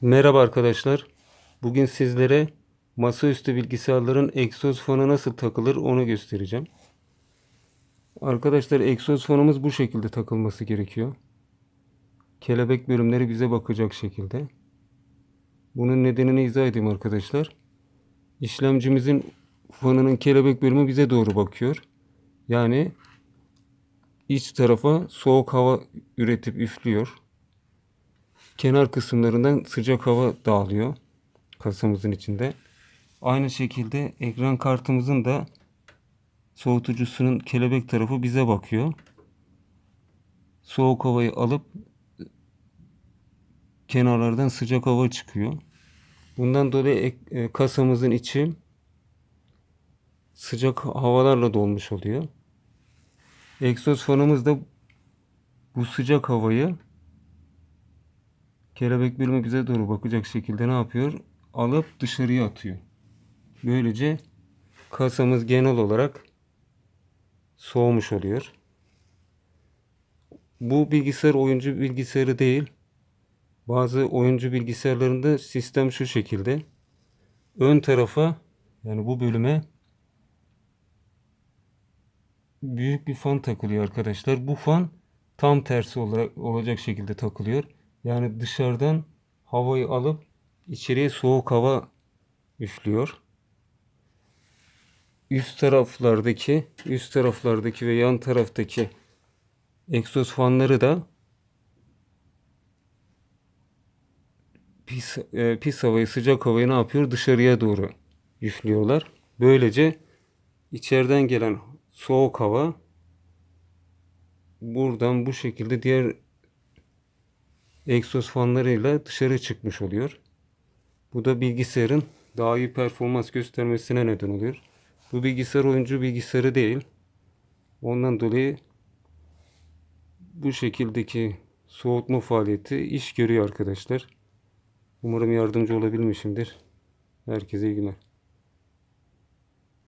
Merhaba arkadaşlar. Bugün sizlere masaüstü bilgisayarların egzoz fanı nasıl takılır onu göstereceğim. Arkadaşlar egzoz fanımız bu şekilde takılması gerekiyor. Kelebek bölümleri bize bakacak şekilde. Bunun nedenini izah edeyim arkadaşlar. İşlemcimizin fanının kelebek bölümü bize doğru bakıyor. Yani iç tarafa soğuk hava üretip üflüyor kenar kısımlarından sıcak hava dağılıyor kasamızın içinde. Aynı şekilde ekran kartımızın da soğutucusunun kelebek tarafı bize bakıyor. Soğuk havayı alıp kenarlardan sıcak hava çıkıyor. Bundan dolayı e, kasamızın içi sıcak havalarla dolmuş oluyor. Egzoz fanımız da bu sıcak havayı kelebek bölümü bize doğru bakacak şekilde ne yapıyor? Alıp dışarıya atıyor. Böylece kasamız genel olarak soğumuş oluyor. Bu bilgisayar oyuncu bilgisayarı değil. Bazı oyuncu bilgisayarlarında sistem şu şekilde. Ön tarafa yani bu bölüme büyük bir fan takılıyor arkadaşlar. Bu fan tam tersi olarak olacak şekilde takılıyor. Yani dışarıdan havayı alıp içeriye soğuk hava üflüyor. Üst taraflardaki, üst taraflardaki ve yan taraftaki egzoz fanları da pis, e, pis havayı, sıcak havayı ne yapıyor? Dışarıya doğru üflüyorlar. Böylece içeriden gelen soğuk hava buradan bu şekilde diğer egzoz fanlarıyla dışarı çıkmış oluyor. Bu da bilgisayarın daha iyi performans göstermesine neden oluyor. Bu bilgisayar oyuncu bilgisayarı değil. Ondan dolayı bu şekildeki soğutma faaliyeti iş görüyor arkadaşlar. Umarım yardımcı olabilmişimdir. Herkese iyi günler.